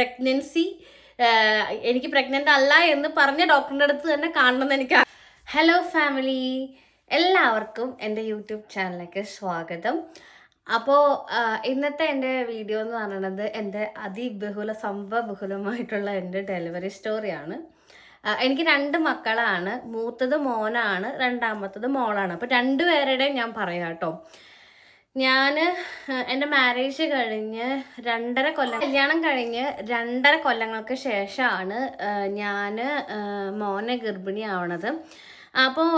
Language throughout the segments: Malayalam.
പ്രഗ്നൻസി എനിക്ക് പ്രഗ്നന്റ് അല്ല എന്ന് പറഞ്ഞ ഡോക്ടറിന്റെ അടുത്ത് തന്നെ കാണണമെന്ന് എനിക്ക് ഹലോ ഫാമിലി എല്ലാവർക്കും എന്റെ യൂട്യൂബ് ചാനലിലേക്ക് സ്വാഗതം. അപ്പോൾ ഇന്നത്തെ എന്റെ വീഡിയോ എന്ന് പറയുന്നത് എന്റെ അതിബഹുല സംഭവബഹുലമായിട്ടുള്ള എന്റെ ഡെലിവറി സ്റ്റോറിയാണ് എനിക്ക് രണ്ട് മക്കളാണ്. മൂത്തത് മോനാണ് രണ്ടാമത്തത് മോളാണ്. അപ്പോൾ രണ്ടുപേരുടെയും ഞാൻ പറയാം കേട്ടോ. ഞാൻ എന്റെ മാരേജ് കഴിഞ്ഞ് രണ്ടര കൊല്ലം കല്യാണം കഴിഞ്ഞ് രണ്ടര കൊല്ലങ്ങൾക്ക് ശേഷമാണ് ഞാൻ മോനെ ഗർഭിണി ആവണത് അപ്പോൾ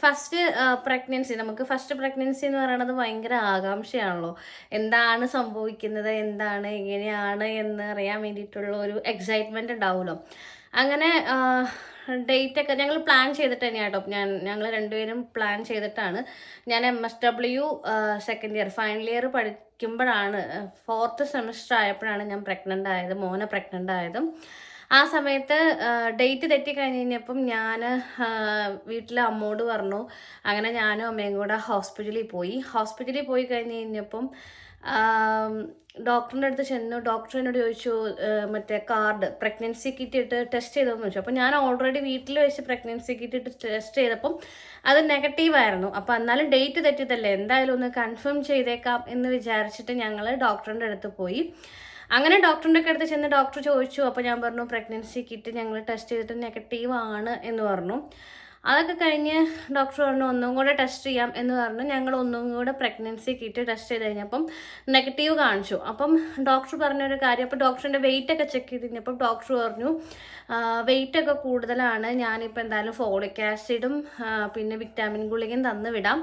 ഫസ്റ്റ് പ്രഗ്നൻസി നമുക്ക് ഫസ്റ്റ് പ്രഗ്നൻസി എന്ന് പറയുന്നത് ഭയങ്കര ആകാംക്ഷയാണല്ലോ. എന്താണ് സംഭവിക്കുന്നത് എന്താണ് എങ്ങനെയാണ് എന്ന് അറിയാൻ വേണ്ടിയിട്ടുള്ള ഒരു എക്സൈറ്റ്മെന്റ് ഉണ്ടാവുമല്ലോ. അങ്ങനെ ഡേറ്റ് ഒക്കെ ഞങ്ങൾ പ്ലാൻ ചെയ്തിട്ട് തന്നെയാണ് കേട്ടോ. ഞാൻ ഞങ്ങൾ രണ്ടുപേരും പ്ലാൻ ചെയ്തിട്ടാണ്. ഞാൻ M S W second year final year പഠിക്കുമ്പോഴാണ് ഫോർത്ത് സെമിസ്റ്റർ ആയപ്പോഴാണ് ഞാൻ പ്രഗ്നന്റ് ആയത് മോനെ പ്രഗ്നന്റ് ആയതും. ആ സമയത്ത് ഡേറ്റ് തെറ്റി കഴിഞ്ഞ് കഴിഞ്ഞപ്പം ഞാൻ വീട്ടിലെ അമ്മോട് പറഞ്ഞു അങ്ങനെ ഞാനും അമ്മയും കൂടെ ഹോസ്പിറ്റലിൽ പോയി. ഹോസ്പിറ്റലിൽ പോയി കഴിഞ്ഞ് കഴിഞ്ഞപ്പം ഡോക്ടറിന്റെ അടുത്ത് ചെന്നു ഡോക്ടർ എന്നോട് ചോദിച്ചു മറ്റേ കാർഡ് പ്രഗ്നൻസി കിറ്റ് ഇട്ട് ടെസ്റ്റ് ചെയ്തതെന്ന് ചോദിച്ചു. അപ്പോൾ ഞാൻ ഓൾറെഡി വീട്ടിൽ വെച്ച് പ്രഗ്നൻസി കിറ്റ് ഇട്ട് ടെസ്റ്റ് ചെയ്തപ്പം അത് നെഗറ്റീവായിരുന്നു അപ്പോൾ എന്നാലും ഡേറ്റ് തെറ്റിയതല്ലേ. എന്തായാലും ഒന്ന് കൺഫേം ചെയ്തേക്കാം എന്ന് വിചാരിച്ചിട്ട് ഞങ്ങൾ ഡോക്ടറിന്റെ അടുത്ത് പോയി. അങ്ങനെ ഡോക്ടറിന്റെ അടുത്ത് ചെന്ന് ഡോക്ടർ ചോദിച്ചു. അപ്പോൾ ഞാൻ പറഞ്ഞു പ്രഗ്നൻസി കിറ്റ് ഞങ്ങൾ ടെസ്റ്റ് ചെയ്തിട്ട് നെഗറ്റീവ് ആണ് എന്ന് പറഞ്ഞു. അതൊക്കെ കഴിഞ്ഞ് ഡോക്ടർ പറഞ്ഞു ഒന്നും കൂടെ ടെസ്റ്റ് ചെയ്യാം എന്ന് പറഞ്ഞ്. ഞങ്ങൾ ഒന്നും കൂടെ പ്രഗ്നൻസി കിറ്റ് ടെസ്റ്റ് ചെയ്ത് കഴിഞ്ഞപ്പം നെഗറ്റീവ് കാണിച്ചു. അപ്പം ഡോക്ടർ പറഞ്ഞൊരു കാര്യം അപ്പോൾ ഡോക്ടറിന്റെ വെയിറ്റ് ഒക്കെ ചെക്ക് ചെയ്ത് കഴിഞ്ഞപ്പം ഡോക്ടർ പറഞ്ഞു വെയിറ്റ് ഒക്കെ കൂടുതലാണ്. ഞാനിപ്പോൾ എന്തായാലും ഫോളിക് ആസിഡും പിന്നെ വിറ്റാമിൻ ഗുളികയും തന്നു വിടാം.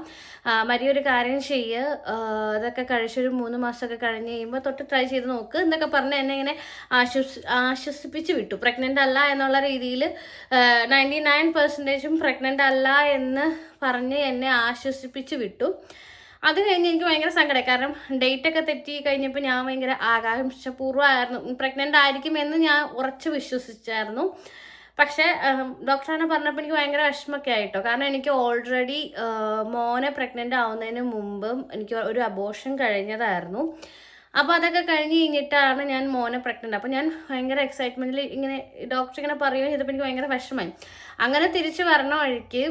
മരിയൊരു കാര്യം ചെയ്യ്. ഇതൊക്കെ കഴിച്ചൊരു മൂന്ന് മാസമൊക്കെ കഴിഞ്ഞ് കഴിയുമ്പോൾ തൊട്ട് ട്രൈ ചെയ്ത് നോക്ക് എന്നൊക്കെ പറഞ്ഞ് എന്നെ ഇങ്ങനെ ആശ്വസ് ആശ്വസിപ്പിച്ച് വിട്ടു. പ്രഗ്നന്റ് അല്ല എന്നുള്ള രീതിയിൽ നയന്റി നയൻ പെർസെന്റേജും പ്രഗ്നന്റ് അല്ല എന്ന് പറഞ്ഞ് എന്നെ ആശ്വസിപ്പിച്ച് വിട്ടു. അത് കഴിഞ്ഞ് എനിക്ക് ഭയങ്കര സങ്കടമായി കാരണം ഡേറ്റ് ഒക്കെ തെറ്റി കഴിഞ്ഞപ്പോൾ ഞാൻ ഭയങ്കര ആകാംക്ഷപൂർവമായിരുന്നു. പ്രഗ്നന്റ് ആയിരിക്കുമെന്ന് ഞാൻ ഉറച്ച് വിശ്വസിച്ചായിരുന്നു. പക്ഷേ ഡോക്ടറാണ് പറഞ്ഞപ്പോൾ എനിക്ക് ഭയങ്കര വിഷമമൊക്കെ ആയിട്ടോ കാരണം എനിക്ക് ഓൾറെഡി മോനെ പ്രഗ്നന്റ് ആവുന്നതിന് മുമ്പും എനിക്ക് ഒരു അബോഷൻ കഴിഞ്ഞതായിരുന്നു. അപ്പോൾ അതൊക്കെ കഴിഞ്ഞ് കഴിഞ്ഞിട്ടാണ് ഞാൻ മോനെ പ്രഗ്നന്റ് അപ്പോൾ ഞാൻ ഭയങ്കര എക്സൈറ്റ്മെന്റിൽ ഇങ്ങനെ ഡോക്ടർ ഇങ്ങനെ പറയുകയും ചെയ്തപ്പോൾ എനിക്ക് ഭയങ്കര വിഷമമായി. അങ്ങനെ തിരിച്ചു വരണ വഴിക്ക്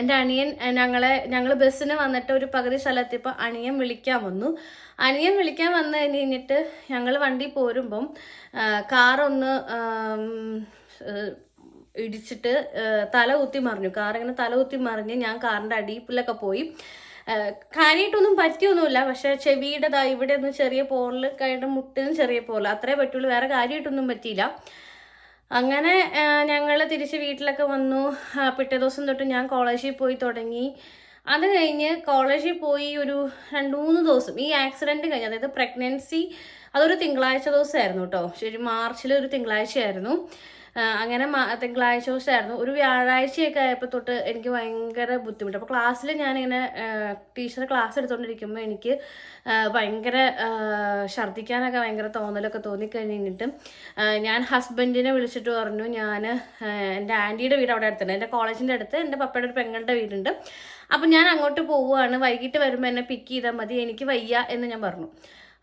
എന്റെ അനിയൻ ഞങ്ങളെ ഞങ്ങൾ ബസ്സിന് വന്നിട്ട് ഒരു പകുതി സ്ഥലത്തിപ്പോൾ അണിയൻ വിളിക്കാൻ വന്നു. അനിയൻ വിളിക്കാൻ വന്നു കഴിഞ്ഞിട്ട് ഞങ്ങൾ വണ്ടി പോരുമ്പം കാറൊന്ന് ഇടിച്ചിട്ട് തല കുത്തി മറിഞ്ഞു. കാറിങ്ങനെ തല കുത്തി മറിഞ്ഞ് ഞാൻ കാറിന്റെ അടീപ്പിലൊക്കെ പോയി. കാനിയിട്ടൊന്നും പറ്റിയൊന്നുമില്ല. പക്ഷെ ചെവിയുടെതാ ഇവിടെ ഒന്ന് ചെറിയ പോളിൽ കഴിഞ്ഞ മുട്ടിനും ചെറിയ പോറൽ അത്രേ പറ്റുള്ളൂ. വേറെ കാര്യമായിട്ടൊന്നും പറ്റിയില്ല. അങ്ങനെ ഞങ്ങൾ തിരിച്ച് വീട്ടിലൊക്കെ വന്നു. പിറ്റേ ദിവസം തൊട്ട് ഞാൻ കോളേജിൽ പോയി തുടങ്ങി. അത് കഴിഞ്ഞ് കോളേജിൽ പോയി ഒരു രണ്ട് മൂന്ന് ദിവസം. ഈ ആക്സിഡന്റ് കഴിഞ്ഞ് അതായത് പ്രഗ്നൻസി അതൊരു തിങ്കളാഴ്ച ദിവസമായിരുന്നു കേട്ടോ. ശരി മാർച്ചിൽ ഒരു തിങ്കളാഴ്ചയായിരുന്നു. അങ്ങനെ തിങ്കളാഴ്ച ദിവസമായിരുന്നു. ഒരു വ്യാഴാഴ്ചയൊക്കെ ആയപ്പോൾ തൊട്ട് എനിക്ക് ഭയങ്കര ബുദ്ധിമുട്ട്. അപ്പോൾ ക്ലാസ്സിൽ ഞാനിങ്ങനെ ടീച്ചർ ക്ലാസ് എടുത്തുകൊണ്ടിരിക്കുമ്പോൾ എനിക്ക് ഭയങ്കര ഛർദ്ദിക്കാനൊക്കെ ഭയങ്കര തോന്നലൊക്കെ കഴിഞ്ഞിട്ട് ഞാൻ ഹസ്ബൻഡിനെ വിളിച്ചിട്ട് പറഞ്ഞു ഞാൻ എന്റെ ആന്റിയുടെ വീട് അവിടെ അടുത്തുണ്ട്. എന്റെ കോളേജിന്റെ അടുത്ത് എന്റെ പപ്പയുടെ ഒരു പെങ്ങളുടെ വീടുണ്ട്. അപ്പം ഞാൻ അങ്ങോട്ട് പോവുകയാണ്. വൈകിട്ട് വരുമ്പോൾ എന്നെ പിക്ക് ചെയ്താൽ മതി. എനിക്ക് വയ്യ എന്ന് ഞാൻ പറഞ്ഞു.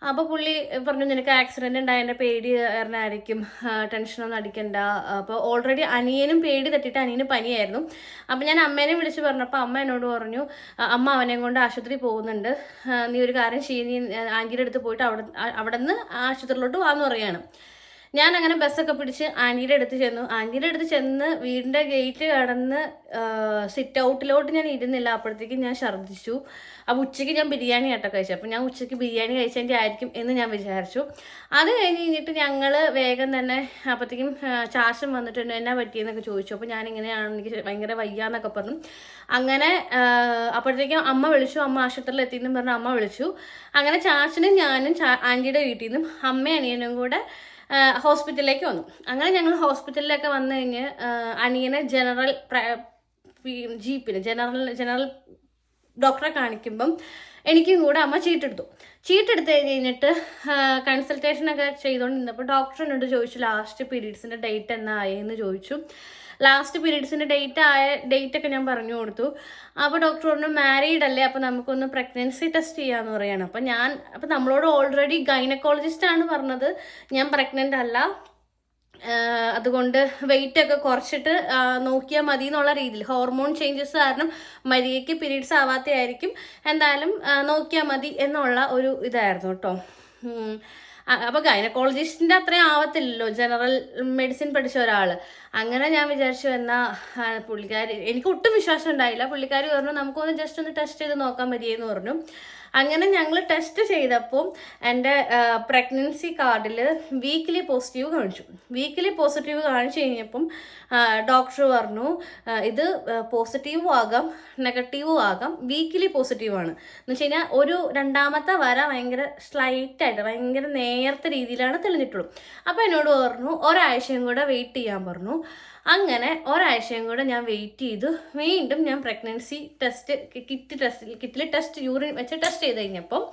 അപ്പോൾ പുള്ളി പറഞ്ഞു നിനക്ക് ആക്സിഡന്റ് ഉണ്ടായതിന്റെ പേടി കാരണമായിരിക്കും ടെൻഷനൊന്നും അടിക്കണ്ട. അപ്പോൾ ഓൾറെഡി അനിയനും പേടി തട്ടിയിട്ട് അനിയന് പനിയായിരുന്നു. അപ്പോൾ ഞാൻ അമ്മേനെ വിളിച്ച് പറഞ്ഞപ്പോൾ അമ്മ എന്നോട് പറഞ്ഞു അമ്മ അവനെ കൊണ്ട് ആശുപത്രി പോകുന്നുണ്ട്. നീ ഒരു കാര്യം ചെയ്യുന്ന നീ പോയിട്ട് അവിടെ അവിടെ നിന്ന് ആശുപത്രിയിലോട്ട് വാന്ന് പറയാണ്. ഞാൻ അങ്ങനെ ബസ്സൊക്കെ പിടിച്ച് ആന്റിയുടെ അടുത്ത് ചെന്നു. ആന്റിയുടെ അടുത്ത് ചെന്ന് വീടിന്റെ ഗേറ്റ് കടന്ന് സിറ്റ് ഔട്ടിലോട്ട് ഞാൻ ഇരുന്നില്ല. അപ്പോഴത്തേക്കും ഞാൻ ഛർദ്ദിച്ചു. അപ്പോൾ ഉച്ചയ്ക്ക് ഞാൻ ബിരിയാണി ആട്ടോ കഴിച്ചു അപ്പോൾ ഞാൻ ഉച്ചയ്ക്ക് ബിരിയാണി കഴിച്ചതിന്റെ ആയിരിക്കും എന്ന് ഞാൻ വിചാരിച്ചു. അത് കഴിഞ്ഞ് കഴിഞ്ഞിട്ട് ഞങ്ങൾ വേഗം തന്നെ അപ്പോഴത്തേക്കും ചാശം വന്നിട്ടുണ്ട് എന്നാ പറ്റിയെന്നൊക്കെ ചോദിച്ചു. അപ്പോൾ ഞാൻ ഞാനിങ്ങനെയാണ് എനിക്ക് ഭയങ്കര വയ്യാന്നൊക്കെ പറഞ്ഞു. അങ്ങനെ അപ്പോഴത്തേക്കും അമ്മ വിളിച്ചു. അമ്മ ആശുപത്രിയിൽ എത്തിയെന്നും പറഞ്ഞു അമ്മ വിളിച്ചു. അങ്ങനെ ചാച്ചനും ഞാനും ആന്റിയുടെ വീട്ടിൽ നിന്നും അമ്മയും അനിയനും കൂടെ ഹോസ്പിറ്റലിലേക്ക് വന്നു. അങ്ങനെ ഞങ്ങൾ ഹോസ്പിറ്റലിലൊക്കെ വന്നു കഴിഞ്ഞ് അനിയനെ ജനറൽ ജീപ്പിന് ജനറൽ ജനറൽ ഡോക്ടറെ കാണിക്കുമ്പം എനിക്കും കൂടെ അമ്മ ചീട്ടെടുത്തു. ചീട്ടെടുത്ത് കഴിഞ്ഞിട്ട് കൺസൾട്ടേഷനൊക്കെ ചെയ്തുകൊണ്ടിരുന്നപ്പോൾ ഡോക്ടറിനോട് ചോദിച്ചു ലാസ്റ്റ് പീരീഡ്സിന്റെ ഡേറ്റ് എന്നായി എന്ന് ചോദിച്ചു. ലാസ്റ്റ് പീരീഡ്സിന്റെ ഡേറ്റ് ആയ ഡേറ്റ് ഒക്കെ ഞാൻ പറഞ്ഞു കൊടുത്തു. അപ്പോൾ ഡോക്ടർ പറഞ്ഞു മാരീഡ് അല്ലേ? അപ്പോൾ നമുക്കൊന്ന് പ്രഗ്നൻസി ടെസ്റ്റ് ചെയ്യാമെന്ന് പറയുകയാണ് അപ്പോൾ ഞാൻ അപ്പോൾ നമ്മളോട് ഓൾറെഡി ഗൈനക്കോളജിസ്റ്റ് ആണ് പറഞ്ഞത് ഞാൻ പ്രഗ്നന്റ് അല്ല. അതുകൊണ്ട് വെയിറ്റ് ഒക്കെ കുറച്ചിട്ട് നോക്കിയാൽ മതി എന്നുള്ള രീതിയിൽ. ഹോർമോൺ ചേഞ്ചസ് കാരണം മരിയയ്ക്ക് പീരീഡ്സ് ആവാത്തയായിരിക്കും. എന്തായാലും നോക്കിയാൽ മതി എന്നുള്ള ഒരു ഇതായിരുന്നു കേട്ടോ അപ്പോൾ ഗൈനക്കോളജിസ്റ്റിന്റെ അത്രയും ആവത്തില്ലല്ലോ. ജനറൽ മെഡിസിൻ പഠിച്ച ഒരാൾ അങ്ങനെ ഞാൻ വിചാരിച്ചു എന്നാ ആ, പുള്ളിക്കാരി എനിക്ക് ഒട്ടും വിശ്വാസം ഉണ്ടായില്ല. പുള്ളിക്കാരി പറഞ്ഞു നമുക്കൊന്ന് ജസ്റ്റ് ഒന്ന് ടെസ്റ്റ് ചെയ്ത് നോക്കാൻ മതിയെന്ന് പറഞ്ഞു. അങ്ങനെ ഞങ്ങൾ ടെസ്റ്റ് ചെയ്തപ്പോൾ എന്റെ പ്രഗ്നൻസി കാർഡിൽ വീക്കിലി പോസിറ്റീവ് കാണിച്ചു. വീക്കിലി പോസിറ്റീവ് കാണിച്ചു കഴിഞ്ഞപ്പം ഡോക്ടർ പറഞ്ഞു ഇത് പോസിറ്റീവും ആകാം നെഗറ്റീവും ആകാം വീക്കിലി പോസിറ്റീവ് ആണ്. എന്ന് വെച്ച് കഴിഞ്ഞാൽ ഒരു രണ്ടാമത്തെ വര ഭയങ്കര സ്ലൈറ്റ് ആയിട്ട് ഭയങ്കര നേരത്തെ രീതിയിലാണ് തെളിഞ്ഞിട്ടുള്ളൂ അപ്പോൾ എന്നോട് പറഞ്ഞു ഒരാഴ്ചയും കൂടെ വെയിറ്റ് ചെയ്യാൻ പറഞ്ഞു. അങ്ങനെ ഒരാഴ്ചയും കൂടെ ഞാൻ വെയിറ്റ് ചെയ്തു. വീണ്ടും ഞാൻ പ്രഗ്നൻസി ടെസ്റ്റ് കിറ്റ് ടെസ്റ്റ് കിറ്റിൽ ടെസ്റ്റ് യൂറിൻ വെച്ച് ടെസ്റ്റ് ചെയ്ത് കഴിഞ്ഞപ്പം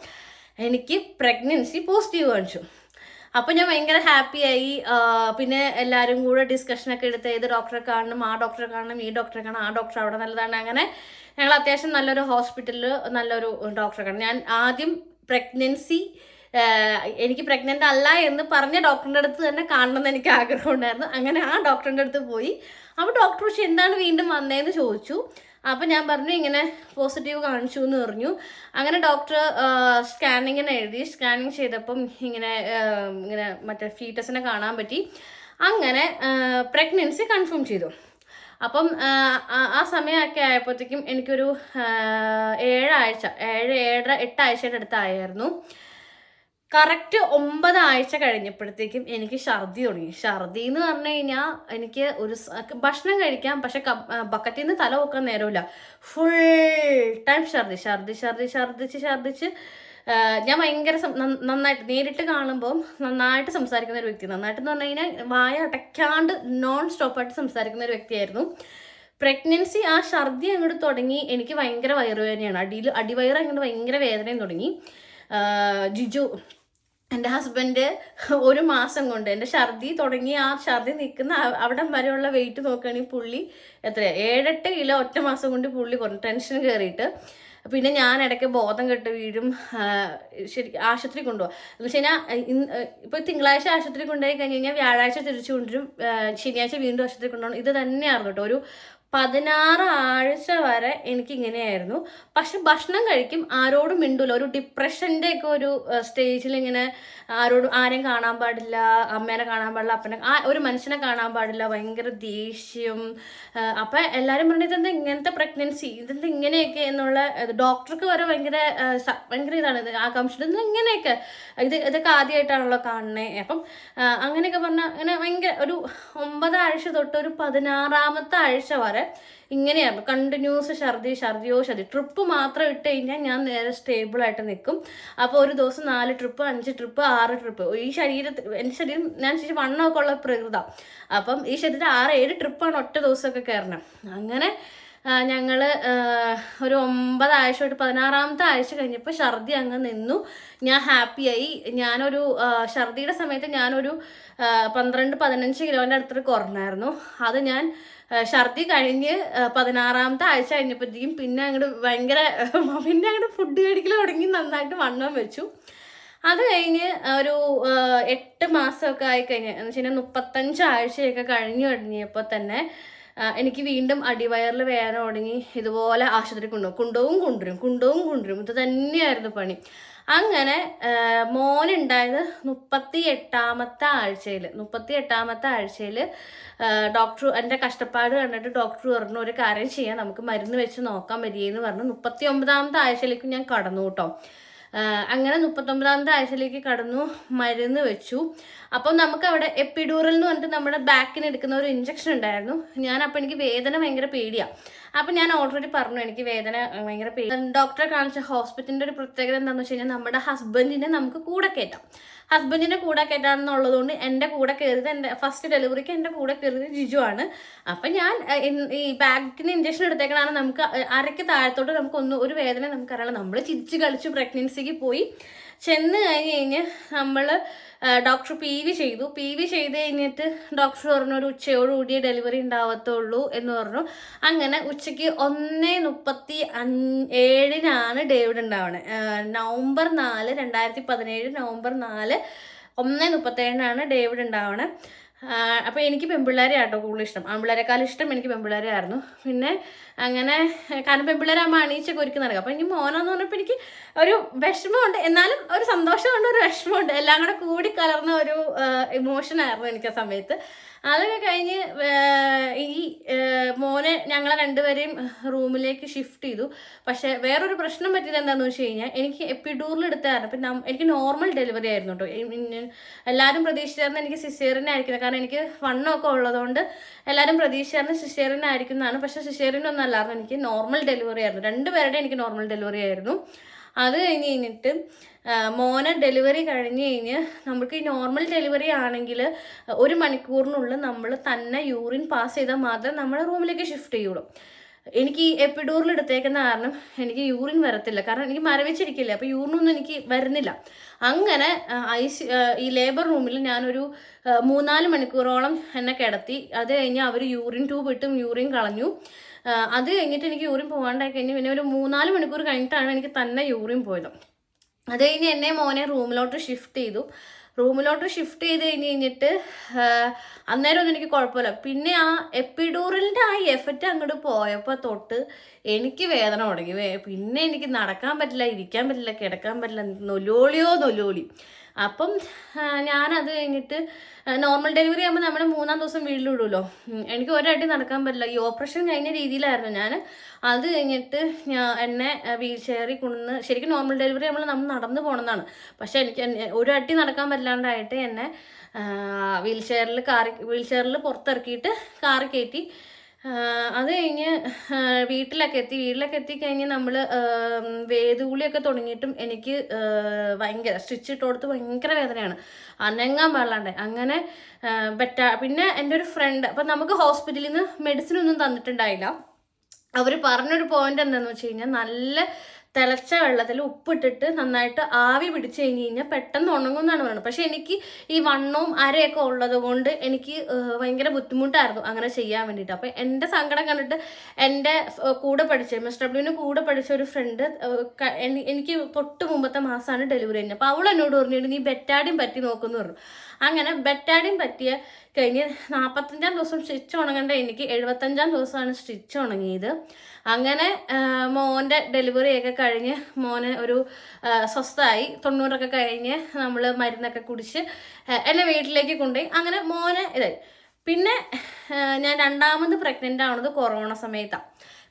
എനിക്ക് പ്രഗ്നൻസി പോസിറ്റീവ് കാണിച്ചു. അപ്പം ഞാൻ ഭയങ്കര ഹാപ്പിയായി പിന്നെ എല്ലാവരും കൂടെ ഡിസ്കഷനൊക്കെ എടുത്ത് ഏത് ഡോക്ടറെ കാണണം ആ ഡോക്ടറെ കാണണം ഈ ഡോക്ടറെ കാണണം ആ ഡോക്ടർ അവിടെ നല്ലതാണ്. അങ്ങനെ ഞങ്ങൾ അത്യാവശ്യം നല്ലൊരു ഹോസ്പിറ്റലിൽ നല്ലൊരു ഡോക്ടറെ കാണണം ഞാൻ ആദ്യം പ്രഗ്നൻസി എനിക്ക് പ്രഗ്നന്റ് അല്ല എന്ന് പറഞ്ഞ ഡോക്ടറിന്റെ അടുത്ത് തന്നെ കാണണമെന്ന് എനിക്ക് ആഗ്രഹം ഉണ്ടായിരുന്നു അങ്ങനെ ആ ഡോക്ടറിന്റെ അടുത്ത് പോയി. അപ്പോൾ ഡോക്ടർ പക്ഷെ എന്താണ് വീണ്ടും വന്നതെന്ന് ചോദിച്ചു. അപ്പം ഞാൻ പറഞ്ഞു ഇങ്ങനെ പോസിറ്റീവ് കാണിച്ചു എന്ന് പറഞ്ഞു. അങ്ങനെ ഡോക്ടർ സ്കാനിങ്ങിനെ എഴുതി. സ്കാനിങ് ചെയ്തപ്പം ഇങ്ങനെ ഇങ്ങനെ മറ്റേ ഫീറ്റസിനെ കാണാൻ പറ്റി. അങ്ങനെ പ്രഗ്നൻസി കൺഫേം ചെയ്തു. അപ്പം ആ, സമയമൊക്കെ ആയപ്പോഴത്തേക്കും എനിക്കൊരു ഏഴാഴ്ച ഏഴ് ഏഴര എട്ടാഴ്ചയുടെ അടുത്തായിരുന്നു. കറക്റ്റ് ഒമ്പത് ആഴ്ച കഴിഞ്ഞപ്പോഴത്തേക്കും എനിക്ക് ഛർദി തുടങ്ങി. ഛർദി എന്ന് പറഞ്ഞു കഴിഞ്ഞാൽ എനിക്ക് ഒരു ഭക്ഷണം കഴിക്കാം പക്ഷെ ബക്കറ്റിൽ നിന്ന് തല വെക്കാൻ നേരമില്ല. ഫുൾ ടൈം ഛർദി ഛർദി ഛർദി ഛർദിച്ച് ഛർദിച്ച് ഞാൻ ഭയങ്കര നന്നായിട്ട് നേരിട്ട് കാണുമ്പോൾ നന്നായിട്ട് സംസാരിക്കുന്ന ഒരു വ്യക്തി. നന്നായിട്ട് എന്ന് പറഞ്ഞു കഴിഞ്ഞാൽ വായ അടയ്ക്കാണ്ട് നോൺ സ്റ്റോപ്പായിട്ട് സംസാരിക്കുന്ന ഒരു വ്യക്തിയായിരുന്നു. പ്രഗ്നൻസി ആ ഛർദി അങ്ങോട്ട് തുടങ്ങി എനിക്ക് ഭയങ്കര വയറുവേദനയാണ്. അടിയിൽ അടിവയറ് അങ്ങോട്ട് ഭയങ്കര വേദനയും തുടങ്ങി. ജിജു എന്റെ ഹസ്ബൻഡ് ഒരു മാസം കൊണ്ട് എന്റെ ഛർദി തുടങ്ങി ആ ഛർദി നിൽക്കുന്ന അവിടെ വരെയുള്ള വെയിറ്റ് നോക്കുകയാണെങ്കിൽ പുള്ളി എത്രയാ? ഏഴെട്ട് കിലോ ഒറ്റ മാസം കൊണ്ട് പുള്ളി കുറഞ്ഞു. ടെൻഷൻ കയറിയിട്ട്. പിന്നെ ഞാൻ ഇടയ്ക്ക് ബോധം കെട്ട് വീഴും. ശരി ആശുപത്രി കൊണ്ടുപോകാം എന്ന് വെച്ച് കഴിഞ്ഞാൽ ഇപ്പോൾ തിങ്കളാഴ്ച ആശുപത്രി കൊണ്ടുപോയി കഴിഞ്ഞ് കഴിഞ്ഞാൽ വ്യാഴാഴ്ച തിരിച്ചു കൊണ്ടുവരും. ശനിയാഴ്ച വീണ്ടും ആശുപത്രി കൊണ്ടുപോകണം. ഇത് തന്നെയായിരുന്നു കേട്ടോ. ഒരു പതിനാറ് ആഴ്ച വരെ എനിക്ക് ഇങ്ങനെയായിരുന്നു പക്ഷെ ഭക്ഷണം കഴിക്കും ആരോടും മിണ്ടൂല. ഒരു ഡിപ്രഷന്റെ ഒക്കെ ഒരു സ്റ്റേജിൽ ഇങ്ങനെ ആരോടും ആരെയും കാണാൻ പാടില്ല അമ്മേനെ കാണാൻ പാടില്ല അപ്പനെ ആ ഒരു മനുഷ്യനെ കാണാൻ പാടില്ല ഭയങ്കര ദേഷ്യം. അപ്പം എല്ലാവരും പറഞ്ഞു ഇതെന്താ ഇങ്ങനത്തെ പ്രഗ്നൻസി ഇതെന്താ ഇങ്ങനെയൊക്കെ എന്നുള്ള ഡോക്ടർക്ക് വരെ ഭയങ്കര ഭയങ്കര ഇതാണ്. ഇത് ആകാംക്ഷ. ഇങ്ങനെയൊക്കെ? ഇത് ഇതൊക്കെ ആദ്യമായിട്ടാണല്ലോ കാണണേ അപ്പം അങ്ങനെയൊക്കെ പറഞ്ഞാൽ അങ്ങനെ ഭയങ്കര ഒരു ഒമ്പതാഴ്ച തൊട്ട് ഒരു പതിനാറാമത്തെ ആഴ്ച വരെ ഇങ്ങനെയായിരുന്നു കണ്ടിന്യൂസ് ഛർദി ഛർദിയോ ഛർദി. ട്രിപ്പ് മാത്രം ഇട്ട് കഴിഞ്ഞാൽ ഞാൻ നേരെ സ്റ്റേബിൾ ആയിട്ട് നിൽക്കും അപ്പോൾ ഒരു ദിവസം നാല് ട്രിപ്പ് അഞ്ച് ട്രിപ്പ് ആറ് ട്രിപ്പ് ഈ ശരീരത്തിൽ എന്റെ ശരീരം ഞാൻ ശരി വണ്ണമൊക്കെ ഉള്ള പ്രകൃത. അപ്പം ഈ ശരീരത്തിൽ ആറ് ഏഴ് ട്രിപ്പാണ് ഒറ്റ ദിവസമൊക്കെ കയറണം. അങ്ങനെ ഞങ്ങൾ ഒരു ഒമ്പതാഴ്ച തൊട്ട് പതിനാറാമത്തെ ആഴ്ച കഴിഞ്ഞപ്പോൾ ഛർദി അങ്ങ് നിന്നു. ഞാൻ ഹാപ്പിയായി ഞാനൊരു ഛർദിയുടെ സമയത്ത് ഞാനൊരു പന്ത്രണ്ട് പതിനഞ്ച് കിലോന്റെ അടുത്തൊരു കുറഞ്ഞായിരുന്നു. അത് ഞാൻ ഛർദി കഴിഞ്ഞ് പതിനാറാമത്തെ ആഴ്ച കഴിഞ്ഞപ്പോഴത്തേക്കും പിന്നെ അങ്ങോട്ട് ഭയങ്കര പിന്നെ അങ്ങോട്ട് ഫുഡ് കഴിക്കൽ തുടങ്ങി നന്നായിട്ട് വണ്ണം വെച്ചു. അത് കഴിഞ്ഞ് ഒരു എട്ട് മാസമൊക്കെ ആയി കഴിഞ്ഞ് എന്ന് വെച്ച് കഴിഞ്ഞാൽ മുപ്പത്തഞ്ച് ആഴ്ചയൊക്കെ കഴിഞ്ഞു കഴിഞ്ഞപ്പോൾ തന്നെ എനിക്ക് വീണ്ടും അടിവയറിൽ വേദന തുടങ്ങി ഇതുപോലെ ആശുപത്രി കൊണ്ടുപോകും. കൊണ്ടുപോകും കൊണ്ടുവരും കൊണ്ടുപോകും കൊണ്ടുവരും. ഇത് തന്നെയായിരുന്നു പണി. അങ്ങനെ മോനുണ്ടായത് മുപ്പത്തി എട്ടാമത്തെ ആഴ്ചയിൽ മുപ്പത്തി എട്ടാമത്തെ ആഴ്ചയിൽ ഡോക്ടർ എന്റെ കഷ്ടപ്പാട് കണ്ടിട്ട് ഡോക്ടർ പറഞ്ഞു ഒരു കാര്യം ചെയ്യാം. നമുക്ക് മരുന്ന് വെച്ച് നോക്കാൻ മതിയെന്ന് പറഞ്ഞു. മുപ്പത്തി ഒമ്പതാമത്തെ ആഴ്ചയിലേക്ക് ഞാൻ കടന്നു കേട്ടോ. അങ്ങനെ മുപ്പത്തൊമ്പതാമത്തെ ആഴ്ചയിലേക്ക് കടന്നു മരുന്ന് വെച്ചു. അപ്പം നമുക്ക് അവിടെ എപ്പിഡൂറൽ എന്ന് പറഞ്ഞിട്ട് നമ്മുടെ ബാക്കിന് എടുക്കുന്ന ഒരു ഇഞ്ചക്ഷൻ ഉണ്ടായിരുന്നു. ഞാൻ അപ്പം എനിക്ക് വേദന ഭയങ്കര പേടിയാണ് അപ്പം ഞാൻ ഓൾറെഡി പറഞ്ഞു എനിക്ക് വേദന ഭയങ്കര ഡോക്ടറെ കാണിച്ച ഹോസ്പിറ്റലിന്റെ ഒരു പ്രത്യേകത എന്താണെന്ന് വെച്ച് കഴിഞ്ഞാൽ നമ്മുടെ ഹസ്ബൻഡിനെ നമുക്ക് കൂടെ കയറ്റാം. ഹസ്ബൻഡിന്റെ കൂടെ കയറ്റാമെന്നുള്ളതുകൊണ്ട് എന്റെ കൂടെ കയറിയത് എന്റെ ഫസ്റ്റ് ഡെലിവറിക്ക് എന്റെ കൂടെ കയറിയത് ജിജു ആണ്. അപ്പം ഞാൻ ഈ ബാഗിന് ഇഞ്ചക്ഷൻ എടുത്തേക്കണാണ് നമുക്ക് അരയ്ക്ക് താഴത്തോട്ട് ഒന്ന് ഒരു വേദന നമുക്കറിയാം നമ്മൾ ചിരിച്ച് കളിച്ചു പ്രഗ്നൻസിക്ക് പോയി ചെന്ന് കഴിഞ്ഞ് കഴിഞ്ഞ് നമ്മൾ ഡോക്ടർ പി വി ചെയ്തു. പി വി ചെയ്ത് കഴിഞ്ഞിട്ട് ഡോക്ടർ പറഞ്ഞു ഒരു ഉച്ചയോടുകൂടിയേ ഡെലിവറി ഉണ്ടാവത്തുള്ളൂ എന്ന് പറഞ്ഞു. അങ്ങനെ ഉച്ചയ്ക്ക് ഒന്ന് മുപ്പത്തി ഏഴിനാണ് ഡേവിഡ് ഉണ്ടാവണേ. നവംബർ നാല് രണ്ടായിരത്തി പതിനേഴ് നവംബർ നാല് ഒന്ന് മുപ്പത്തേഴിനാണ് ഡേവിഡ് ഉണ്ടാവണേ. അപ്പോൾ എനിക്ക് പെൺപിള്ളേരെ ആട്ടോ കൂടുതൽ ഇഷ്ടം. ആൺപിള്ളേരെക്കാളും ഇഷ്ടം എനിക്ക് പെൺപിള്ളേരെ ആയിരുന്നു പിന്നെ അങ്ങനെ കാരണം പെൺപിള്ളേരാകുമ്പോൾ അണീച്ചൊക്കെ ഒരുക്കി നടക്കുക അപ്പോൾ എനിക്ക് മോനെന്ന് പറഞ്ഞപ്പോൾ എനിക്ക് ഒരു വിഷമമുണ്ട്. എന്നാലും ഒരു സന്തോഷമുണ്ട് ഒരു വിഷമമുണ്ട്. എല്ലാം കൂടെ കൂടി കലർന്ന ഒരു ഇമോഷൻ ആയിരുന്നു എനിക്ക് ആ സമയത്ത്. അതൊക്കെ കഴിഞ്ഞ് ഈ മോനെ ഞങ്ങളെ രണ്ടുപേരെയും റൂമിലേക്ക് ഷിഫ്റ്റ് ചെയ്തു. പക്ഷേ വേറൊരു പ്രശ്നം പറ്റിയത് എന്താണെന്ന് വെച്ച് കഴിഞ്ഞാൽ എനിക്ക് എപ്പിഡൂറിൽ എടുത്തായിരുന്നു അപ്പം എനിക്ക് നോർമൽ ഡെലിവറി ആയിരുന്നു കേട്ടോ. എല്ലാവരും പ്രതീക്ഷിച്ചായിരുന്നു എനിക്ക് സിസേറിനെ ആയിരിക്കുന്നത് കാരണം എനിക്ക് വണ്ണമൊക്കെ ഉള്ളതുകൊണ്ട് എല്ലാവരും പ്രതീക്ഷിച്ചായിരുന്നു സിസേറിനെ ആയിരിക്കുന്നതാണ് പക്ഷേ സിസേറിയൻ ഒന്നും അല്ലായിരുന്നു എനിക്ക് നോർമൽ ഡെലിവറി ആയിരുന്നു. രണ്ട് രണ്ടുപേരുടെ എനിക്ക് നോർമൽ ഡെലിവറി ആയിരുന്നു. അത് കഴിഞ്ഞ് കഴിഞ്ഞിട്ട് മോനെ ഡെലിവറി കഴിഞ്ഞ് കഴിഞ്ഞ് നമുക്ക് ഈ നോർമൽ ഡെലിവറി ആണെങ്കിൽ ഒരു മണിക്കൂറിനുള്ളിൽ നമ്മൾ തന്നെ യൂറിൻ പാസ് ചെയ്താൽ മാത്രമേ നമ്മുടെ റൂമിലേക്ക് ഷിഫ്റ്റ് ചെയ്യുള്ളൂ. എനിക്ക് ഈ എപ്പിഡൂറിൽ എടുത്തേക്കുന്ന കാരണം എനിക്ക് യൂറിൻ വരത്തില്ല. കാരണം എനിക്ക് മരവിച്ചിരിക്കില്ല? അപ്പോൾ യൂറിനൊന്നും എനിക്ക് വരുന്നില്ല. അങ്ങനെ ഐ സി ഈ ലേബർ റൂമിൽ ഞാനൊരു മൂന്നാൽ മണിക്കൂറോളം എന്നെ കിടത്തി. അത് കഴിഞ്ഞ് അവർ യൂറിൻ ട്യൂബ് ഇട്ടും യൂറിൻ കളഞ്ഞു. അത് കഴിഞ്ഞിട്ട് എനിക്ക് യൂറിൻ പോകാണ്ടായി കഴിഞ്ഞ് പിന്നെ ഒരു മൂന്നാൽ മണിക്കൂർ കഴിഞ്ഞിട്ടാണ് എനിക്ക് തന്നെ യൂറിൻ പോയത്. അത് കഴിഞ്ഞ് എന്നെ മോനെ റൂമിലോട്ട് ഷിഫ്റ്റ് ചെയ്തു. റൂമിലോട്ട് ഷിഫ്റ്റ് ചെയ്ത് കഴിഞ്ഞ് കഴിഞ്ഞിട്ട് അന്നേരം ഒന്നും എനിക്ക് കുഴപ്പമില്ല. പിന്നെ ആ എപ്പിഡൂറലിന്റെ ആ എഫക്റ്റ് അങ്ങോട്ട് പോയപ്പോൾ തൊട്ട് എനിക്ക് വേദന തുടങ്ങി. പിന്നെ എനിക്ക് നടക്കാൻ പറ്റില്ല ഇരിക്കാൻ പറ്റില്ല കിടക്കാൻ പറ്റില്ല നൊലോളിയോ നൊലോളി അപ്പം ഞാനത് കഴിഞ്ഞിട്ട് നോർമൽ ഡെലിവറി ആകുമ്പോൾ നമ്മൾ മൂന്നാം ദിവസം വീട്ടിലിടുമല്ലോ എനിക്ക് ഒരാട്ടി നടക്കാൻ പറ്റില്ല. ഈ ഓപ്പറേഷൻ കഴിഞ്ഞ രീതിയിലായിരുന്നു ഞാൻ അത് കഴിഞ്ഞിട്ട് ഞാൻ എന്നെ വീൽ ചെയറിൽ കൊണ്ടുവന്ന് ശരിക്കും നോർമൽ ഡെലിവറി നമ്മൾ നമ്മൾ നടന്നു പോകണമെന്നാണ് പക്ഷേ എനിക്ക് ഒരു അട്ടി നടക്കാൻ പറ്റില്ലാണ്ടായിട്ട് എന്നെ വീൽ ചെയറിൽ കാറി വീൽ ചെയറിൽ പുറത്തിറക്കിയിട്ട് കാറി കയറ്റി അത് കഴിഞ്ഞ് വീട്ടിലൊക്കെ എത്തി. വീട്ടിലൊക്കെ എത്തിക്കഴിഞ്ഞ് നമ്മൾ വേദുകൂളിയൊക്കെ തുടങ്ങിയിട്ടും എനിക്ക് ഭയങ്കര സ്റ്റിച്ച് ഇട്ട് കൊടുത്ത് ഭയങ്കര വേദനയാണ്. അനങ്ങാൻ പാടില്ലാണ്ട്. അങ്ങനെ ബെറ്റ പിന്നെ എന്റെ ഒരു ഫ്രണ്ട് അപ്പം നമുക്ക് ഹോസ്പിറ്റലിൽ നിന്ന് മെഡിസിൻ ഒന്നും തന്നിട്ടുണ്ടായില്ല. അവർ പറഞ്ഞൊരു പോയിന്റ് എന്താണെന്ന് വെച്ച് കഴിഞ്ഞാൽ നല്ല തിളച്ച വെള്ളത്തിൽ ഉപ്പിട്ടിട്ട് നന്നായിട്ട് ആവി പിടിച്ചു കഴിഞ്ഞ് കഴിഞ്ഞാൽ പെട്ടെന്ന് ഉണങ്ങും എന്നാണ് പറയുന്നത്. പക്ഷെ എനിക്ക് ഈ വണ്ണവും അരയൊക്കെ ഉള്ളത് കൊണ്ട് എനിക്ക് ഭയങ്കര ബുദ്ധിമുട്ടായിരുന്നു അങ്ങനെ ചെയ്യാൻ വേണ്ടിയിട്ട്. അപ്പം എന്റെ സങ്കടം കണ്ടിട്ട് എന്റെ കൂടെ പഠിച്ച എം എസ് ഡബ്ല്യുവിന് കൂടെ പഠിച്ച ഒരു ഫ്രണ്ട് എനിക്ക് തൊട്ട് മുമ്പത്തെ മാസമാണ് ഡെലിവറി കഴിഞ്ഞത്. അപ്പോൾ അവൾ എന്നോട് പറഞ്ഞിട്ട് നീ ബെറ്റാടിയും പറ്റി നോക്കുന്നു പറഞ്ഞു. അങ്ങനെ ബെറ്റാഡിൻ പറ്റിയ കഴിഞ്ഞ് നാൽപ്പത്തഞ്ചാം ദിവസം സ്റ്റിച്ച് ഉണങ്ങേണ്ട എനിക്ക് എഴുപത്തഞ്ചാം ദിവസമാണ് സ്റ്റിച്ച് ഉണങ്ങിയത്. അങ്ങനെ മോന്റെ ഡെലിവറിയൊക്കെ കഴിഞ്ഞ് മോന് ഒരു സ്വസ്ഥമായി തൊണ്ണൂറൊക്കെ കഴിഞ്ഞ് നമ്മൾ മരുന്നൊക്കെ കുടിച്ച് എന്നെ വീട്ടിലേക്ക് കൊണ്ടുപോയി. അങ്ങനെ മോന് ഇതായി പിന്നെ ഞാൻ രണ്ടാമത് പ്രഗ്നന്റ് ആവണത് കൊറോണ സമയത്താണ്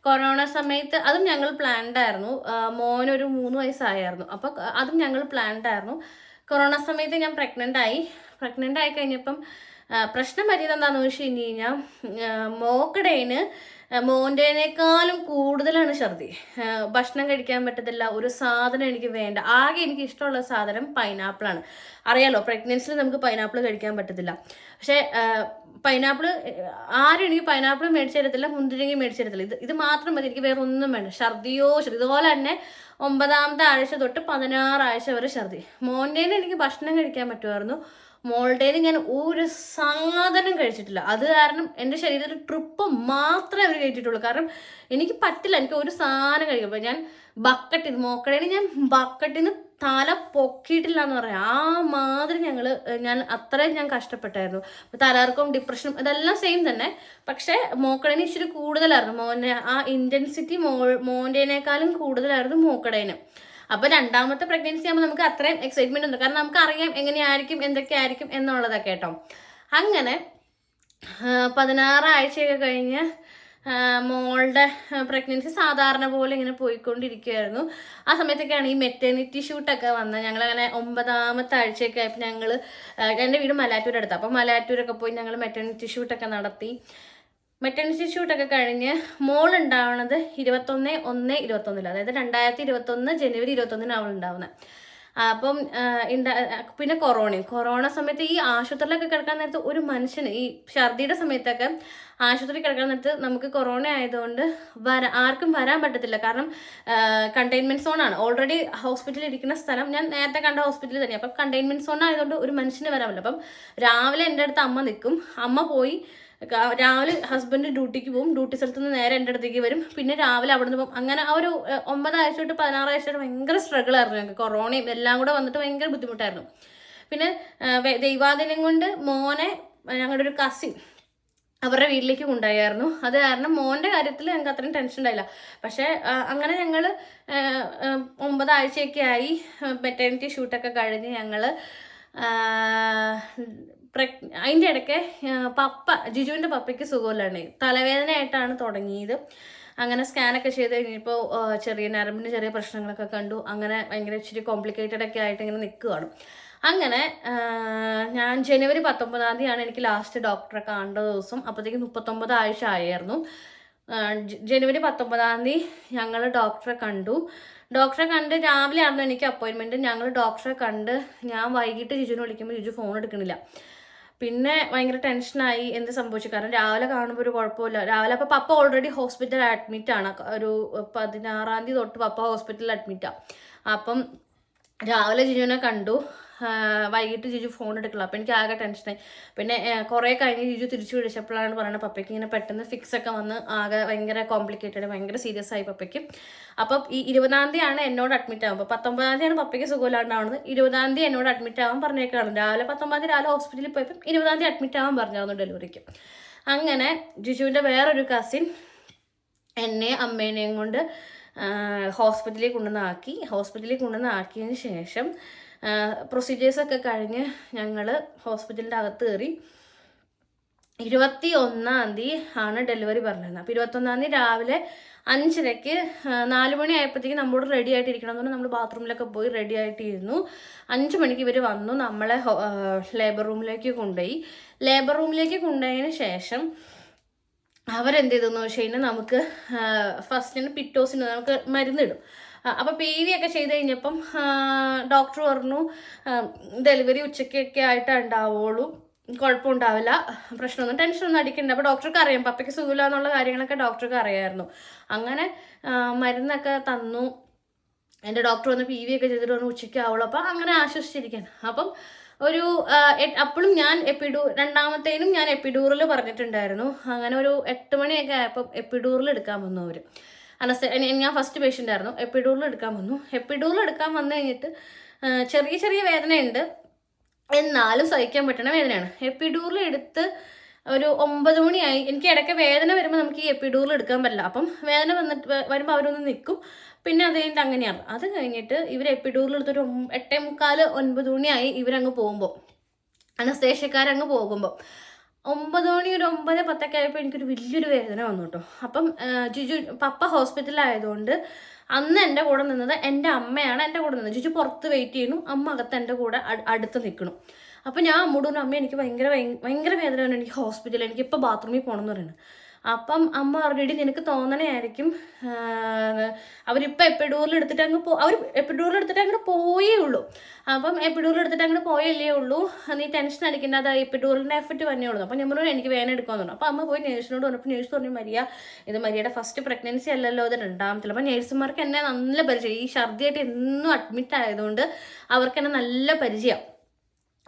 കൊറോണ സമയത്ത് അതും ഞങ്ങൾ പ്ലാൻഡ് ആയിരുന്നു. മോനൊരു മൂന്ന് വയസ്സായിരുന്നു. അപ്പോൾ അതും ഞങ്ങൾ പ്ലാൻഡ് ആയിരുന്നു. കൊറോണ സമയത്ത് ഞാൻ പ്രഗ്നന്റ് ആയി. പ്രഗ്നന്റ് ആയി കഴിഞ്ഞപ്പം പ്രശ്നം പറ്റിയത് എന്താണെന്ന് വെച്ച് കഴിഞ്ഞ് കഴിഞ്ഞാൽ മോക്കടേന് മോന്റെനേക്കാളും കൂടുതലാണ് ഛർദി. ഭക്ഷണം കഴിക്കാൻ പറ്റത്തില്ല ഒരു സാധനം എനിക്ക് വേണ്ട. ആകെ എനിക്ക് ഇഷ്ടമുള്ള സാധനം പൈനാപ്പിളാണ് അറിയാലോ പ്രഗ്നൻസിൽ നമുക്ക് പൈനാപ്പിൾ കഴിക്കാൻ പറ്റത്തില്ല. പക്ഷേ പൈനാപ്പിൾ ആരും എനിക്ക് പൈനാപ്പിൾ മേടിച്ചു തരത്തില്ല മുന്തിരിങ്ങി മേടിച്ചു തരത്തില്ല. ഇത് ഇത് മാത്രം മതി എനിക്ക് വേറെ ഒന്നും വേണ്ട. ഛർദിയോ ഛർദി ഇതുപോലെ തന്നെ ഒമ്പതാമത്തെ ആഴ്ച തൊട്ട് പതിനാറാഴ്ച വരെ ഛർദി. മോന്റേന് എനിക്ക് ഭക്ഷണം കഴിക്കാൻ പറ്റുമായിരുന്നു. മോളുടേത് ഞാൻ ഒരു സാധനം കഴിച്ചിട്ടില്ല. അത് കാരണം എന്റെ ശരീരത്തിൽ ട്രിപ്പ് മാത്രമേ അവർ കഴിച്ചിട്ടുള്ളൂ. കാരണം എനിക്ക് പറ്റില്ല. എനിക്ക് ഒരു സാധനം കഴിക്കും ഞാൻ ബക്കറ്റിൽ നിന്ന് മോക്കടയിൽ ഞാൻ ബക്കറ്റിൽ നിന്ന് തല പൊക്കിയിട്ടില്ല എന്ന് പറയാം. ആ മാതിരി ഞങ്ങൾ ഞാൻ അത്രയും ഞാൻ കഷ്ടപ്പെട്ടായിരുന്നു. തലകർക്കും ഡിപ്രഷനും ഇതെല്ലാം സെയിം തന്നെ. പക്ഷേ മോക്കടേന് ഇച്ചിരി കൂടുതലായിരുന്നു. മോനെ ആ ഇന്റൻസിറ്റി മോ മോന്റെനേക്കാളും കൂടുതലായിരുന്നു മോക്കടേന്. അപ്പോൾ രണ്ടാമത്തെ പ്രഗ്നൻസി ആകുമ്പോൾ നമുക്ക് അത്രയും എക്സൈറ്റ്മെന്റ് ഉണ്ട്. കാരണം നമുക്ക് അറിയാം എങ്ങനെയായിരിക്കും എന്തൊക്കെ ആയിരിക്കും എന്നുള്ളതൊക്കെ കേട്ടോ. അങ്ങനെ പതിനാറ് ആഴ്ചയൊക്കെ കഴിഞ്ഞ് മോളുടെ പ്രഗ്നൻസി സാധാരണ പോലെ ഇങ്ങനെ പോയിക്കൊണ്ടിരിക്കുകയായിരുന്നു ആ സമയത്തൊക്കെയാണ് ഈ മെറ്റേണിറ്റി ഷൂട്ടൊക്കെ വന്നത്. ഞങ്ങളങ്ങനെ ഒമ്പതാമത്തെ ആഴ്ചയൊക്കെ ആയപ്പോൾ ഞങ്ങൾ എന്റെ വീട് മലാറ്റൂരടുത്ത്. അപ്പോൾ മലാറ്റൂരൊക്കെ പോയി ഞങ്ങൾ മെറ്റേണിറ്റി ഷൂട്ടൊക്കെ നടത്തി. മെറ്റേണിറ്റി ഷൂട്ടൊക്കെ കഴിഞ്ഞ് മോൾ ഉണ്ടാവുന്നത് ഇരുപത്തൊന്ന് ഒന്ന് ഇരുപത്തൊന്നിൽ അതായത് രണ്ടായിരത്തി ഇരുപത്തൊന്ന് ജനുവരി ഇരുപത്തൊന്നിന് അവൾ ഉണ്ടാവുന്നത് അപ്പം പിന്നെ കൊറോണയും. കൊറോണ സമയത്ത് ഈ ആശുപത്രിയിലൊക്കെ കിടക്കാൻ നേരത്ത് ഒരു മനുഷ്യന് ഈ ഛർദിയുടെ സമയത്തൊക്കെ ആശുപത്രി കിടക്കാൻ നേരത്ത് നമുക്ക് കൊറോണ ആയതുകൊണ്ട് വരാ ആർക്കും വരാൻ പറ്റത്തില്ല. കാരണം കണ്ടെയ്ൻമെന്റ് സോണാണ് ഓൾറെഡി ഹോസ്പിറ്റലിൽ ഇരിക്കുന്ന സ്ഥലം ഞാൻ നേരത്തെ കണ്ട ഹോസ്പിറ്റലിൽ തന്നെ അപ്പം കണ്ടെയ്ൻമെന്റ് സോൺ ആയതുകൊണ്ട് ഒരു മനുഷ്യന് വരാൻ പറ്റില്ല. അപ്പം രാവിലെ എന്റെ അടുത്ത് അമ്മ നിൽക്കും. അമ്മ പോയി രാവിലെ ഹസ്ബൻഡ് ഡ്യൂട്ടിക്ക് പോകും ഡ്യൂട്ടി സ്ഥലത്ത് നിന്ന് നേരെ എന്റെ അടുത്തേക്ക് വരും. പിന്നെ രാവിലെ അവിടെ നിന്ന് പോകും. അങ്ങനെ ആ ഒരു ഒമ്പതാഴ്ച തൊട്ട് പതിനാറാഴ്ച തൊട്ട് ഭയങ്കര സ്ട്രഗിൾ ആയിരുന്നു ഞങ്ങൾക്ക്. കൊറോണയും എല്ലാം കൂടെ വന്നിട്ട് ഭയങ്കര ബുദ്ധിമുട്ടായിരുന്നു. പിന്നെ ദൈവാദിനം കൊണ്ട് മോനെ ഞങ്ങളുടെ ഒരു കസിൻ അവരുടെ വീട്ടിലേക്ക് കൊണ്ടുപോയായിരുന്നു. അത് കാരണം മോന്റെ കാര്യത്തിൽ ഞങ്ങൾക്ക് അത്രയും ടെൻഷൻ ഉണ്ടായില്ല. പക്ഷേ അങ്ങനെ ഞങ്ങൾ ഒമ്പതാഴ്ചയൊക്കെ ആയി മെറ്റേണിറ്റി ഷൂട്ടൊക്കെ കഴിഞ്ഞ് ഞങ്ങൾ അതിന്റെ ഇടയ്ക്ക് പപ്പ ജിജുവിന്റെ പപ്പയ്ക്ക് സുഖമില്ലാണ്ട് തലവേദനയായിട്ടാണ് തുടങ്ങിയത്. അങ്ങനെ സ്കാനൊക്കെ ചെയ്ത് കഴിഞ്ഞപ്പോൾ ചെറിയ നരമ്പിന് ചെറിയ പ്രശ്നങ്ങളൊക്കെ കണ്ടു. അങ്ങനെ ഭയങ്കര ഇച്ചിരി കോംപ്ലിക്കേറ്റഡ് ഒക്കെ ആയിട്ട് ഇങ്ങനെ നിൽക്കുകയാണ് അങ്ങനെ ഞാൻ ജനുവരി പത്തൊമ്പതാം തീയതിയാണ് എനിക്ക് ലാസ്റ്റ് ഡോക്ടറെ കാണേണ്ട ദിവസം. അപ്പോഴത്തേക്ക് മുപ്പത്തൊമ്പത് ആഴ്ച ആയിരുന്നു. ജനുവരി പത്തൊമ്പതാം തീയതി ഞങ്ങൾ ഡോക്ടറെ കണ്ടു. ഡോക്ടറെ കണ്ട് രാവിലെ ആയിരുന്നു എനിക്ക് അപ്പോയിൻമെന്റ് ഞങ്ങൾ ഡോക്ടറെ കണ്ട് ഞാൻ വൈകിട്ട് ജിജുവിനെ വിളിക്കുമ്പോൾ ജിജു ഫോൺ എടുക്കണില്ല. പിന്നെ ഭയങ്കര ടെൻഷനായി എന്ത് സംഭവിച്ചു? കാരണം രാവിലെ കാണുമ്പോൾ ഒരു കുഴപ്പമില്ല. രാവിലെ അപ്പോൾ പപ്പ ഓൾറെഡി ഹോസ്പിറ്റലിൽ അഡ്മിറ്റ് ആണ്. ഒരു പതിനാറാം തീയതി തൊട്ട് പപ്പ ഹോസ്പിറ്റലിൽ അഡ്മിറ്റാണ് അപ്പം രാവിലെ ജിജുവിനെ കണ്ടു. വൈകിട്ട് ജിജു ഫോൺ എടുക്കുള്ളൂ അപ്പം എനിക്ക് ആകെ ടെൻഷനായി പിന്നെ കുറേ കഴിഞ്ഞ് ജിജു തിരിച്ചു വിളിച്ചപ്പോഴാണ് പറയുന്നത് പപ്പയ്ക്ക് ഇങ്ങനെ പെട്ടെന്ന് ഫിക്സ് ഒക്കെ വന്ന് ആകെ ഭയങ്കര കോംപ്ലിക്കേറ്റഡ് ഭയങ്കര സീരിയസ് ആയി പപ്പയ്ക്ക്. അപ്പം ഈ ഇരുപതാം തീയതിയാണ് എന്നോട് അഡ്മിറ്റ് ആകുമ്പോൾ പത്തൊമ്പതാം തീയതിയാണ് പപ്പയ്ക്ക് സുഖമില്ലാണ്ടാവുന്നത് ഇരുപതാം തീയതി എന്നോട് അഡ്മിറ്റ് ആവാൻ പറഞ്ഞേക്കാണ്. രാവിലെ പത്തൊമ്പതാം തീയതി രാവിലെ ഹോസ്പിറ്റലിൽ പോയപ്പോൾ ഇരുപതാം തീയതി അഡ്മിറ്റ് ആവാൻ പറഞ്ഞായിരുന്നു ഡെലിവറിക്ക് അങ്ങനെ ജിജുവിന്റെ വേറൊരു കസിൻ എന്നെ അമ്മേനെയും കൊണ്ട് ഹോസ്പിറ്റലിൽ കൊണ്ടുവന്ന് ആക്കി. ഹോസ്പിറ്റലിൽ കൊണ്ടുവന്ന് ആക്കിയതിന് ശേഷം പ്രൊസീജിയേഴ്സൊക്കെ കഴിഞ്ഞ് ഞങ്ങൾ ഹോസ്പിറ്റലിന്റെ അകത്ത് കയറി ഇരുപത്തി ഒന്നാം തീയതി ആണ് ഡെലിവറി പറഞ്ഞിരുന്നത്. അപ്പോൾ ഇരുപത്തൊന്നാം തീയതി രാവിലെ അഞ്ചരയ്ക്ക് നാല് മണി ആയപ്പോഴത്തേക്ക് നമ്മളോട് റെഡി ആയിട്ടിരിക്കണം എന്ന് പറഞ്ഞാൽ നമ്മൾ ബാത്റൂമിലൊക്കെ പോയി റെഡി ആയിട്ടിരുന്നു. അഞ്ച് മണിക്ക് ഇവർ വന്നു നമ്മളെ ലേബർ റൂമിലേക്ക് കൊണ്ടുപോയി. ലേബർ റൂമിലേക്ക് കൊണ്ടുപോയതിന് ശേഷം അവരെന്ത് ചെയ്തെന്ന് വെച്ച് കഴിഞ്ഞാൽ നമുക്ക് ഫസ്റ്റിന് പിറ്റോസിന് നമുക്ക് മരുന്നിടും അപ്പോൾ പി വി ഒക്കെ ചെയ്ത് കഴിഞ്ഞപ്പം ഡോക്ടർ പറഞ്ഞു ഡെലിവറി ഉച്ചയ്ക്കൊക്കെ ആയിട്ടേ ഉണ്ടാവുള്ളൂ. കുഴപ്പമുണ്ടാവില്ല. പ്രശ്നമൊന്നും ടെൻഷനൊന്നും അടിക്കണ്ട. അപ്പോൾ ഡോക്ടർക്ക് അറിയാം. പപ്പയ്ക്ക് സുഖമില്ല എന്നുള്ള കാര്യങ്ങളൊക്കെ ഡോക്ടർക്ക് അറിയാമായിരുന്നു അങ്ങനെ മരുന്നൊക്കെ തന്നു. എന്റെ ഡോക്ടർ വന്ന് പി വി ഒക്കെ ചെയ്തിട്ട് വന്ന് ഉച്ചയ്ക്ക് ആവുള്ളൂ. അപ്പം അങ്ങനെ ആശ്വസിച്ചിരിക്കാൻ അപ്പം ഒരു അപ്പോഴും ഞാൻ എപ്പിഡൂ രണ്ടാമത്തേനും ഞാൻ എപ്പിഡൂറിൽ പറഞ്ഞിട്ടുണ്ടായിരുന്നു. അങ്ങനെ ഒരു എട്ട് മണിയൊക്കെ ആയപ്പം എപ്പിഡൂറിൽ എടുക്കാൻ വന്നു അവർ അനസ്ത ഞാൻ ഫസ്റ്റ് പേഷ്യന്റ് ആയിരുന്നു. എപ്പിഡൂറിൽ എടുക്കാൻ വന്നു. എപ്പിഡൂറിൽ എടുക്കാൻ വന്നു കഴിഞ്ഞിട്ട് ചെറിയ ചെറിയ വേദനയുണ്ട്. എന്നാലും സഹിക്കാൻ പറ്റണ വേദനയാണ്. എപ്പിഡൂറിൽ എടുത്ത് ഒരു ഒമ്പത് മണിയായി. എനിക്ക് ഇടയ്ക്ക് വേദന വരുമ്പോൾ നമുക്ക് ഈ എപ്പിഡൂറിൽ എടുക്കാൻ പറ്റില്ല. അപ്പം വേദന വന്നിട്ട് വരുമ്പോൾ അവരൊന്ന് നിൽക്കും പിന്നെ അത് കഴിഞ്ഞിട്ട് അങ്ങനെയാണ്. അത് കഴിഞ്ഞിട്ട് ഇവർ എപ്പിഡൂറിൽ എടുത്തൊരു എട്ടേ മുക്കാൽ ഒൻപത് മണിയായി ഇവരങ്ങ് പോകുമ്പോൾ അനസ്തേഷ്യക്കാരങ്ങ് പോകുമ്പോൾ ഒമ്പത് മണി ഒരു ഒമ്പത് പത്തൊക്കെ ആയപ്പോൾ എനിക്കൊരു വലിയൊരു വേദന വന്നു കേട്ടോ അപ്പം ജിജു പപ്പ ഹോസ്പിറ്റലായതുകൊണ്ട് അന്ന് എന്റെ കൂടെ നിന്നത് എന്റെ അമ്മയാണ് എന്റെ കൂടെ നിന്നത്. ജിജു പുറത്ത് വെയിറ്റ് ചെയ്യുന്നു അമ്മ അകത്ത് എന്റെ കൂടെ അടുത്ത് നിൽക്കണം അപ്പം ഞാൻ അമ്മൂടും അമ്മ എനിക്ക് ഭയങ്കര ഭയ- ഭയങ്കര വേദന എനിക്ക് ഹോസ്പിറ്റലിൽ എനിക്ക് ഇപ്പോൾ ബാത്റൂമിൽ പോകണം എന്ന് പറയുന്നത്. അപ്പം അമ്മ ഓൾറെഡി നിനക്ക് തോന്നണയായിരിക്കും. അവരിപ്പോൾ എപ്പിഡൂറിൽ എടുത്തിട്ട് അങ്ങ് പോ അവർ എപ്പിഡൂറിൽ എടുത്തിട്ട് അങ്ങോട്ട് പോയേ ഉള്ളൂ. അപ്പം എപ്പിഡൂറിൽ എടുത്തിട്ട് അങ്ങോട്ട് പോയല്ലേ ഉള്ളൂ. നീ ടെൻഷൻ അടിക്കേണ്ട. അത് എപ്പിഡൂറിന്റെ എഫക്റ്റ് വന്നേ ഉള്ളൂ. അപ്പം ഞാൻ പറഞ്ഞു എനിക്ക് വേദന എടുക്കാൻ തോന്നുന്നു. അപ്പം അമ്മ പോയി നേഴ്സിനോട് പറഞ്ഞപ്പോൾ നേഴ്സ് പറഞ്ഞു മരിയ ഇത് മരിയയുടെ ഫസ്റ്റ് പ്രഗ്നൻസി അല്ലല്ലോ ഇത് രണ്ടാമത്തെ അപ്പം നേഴ്സുമാർക്ക് എന്നെ നല്ല പരിചയം. ഈ ഛർദിയായിട്ട് എന്നും അഡ്മിറ്റ് ആയതുകൊണ്ട് അവർക്ക് എന്നെ നല്ല പരിചയം.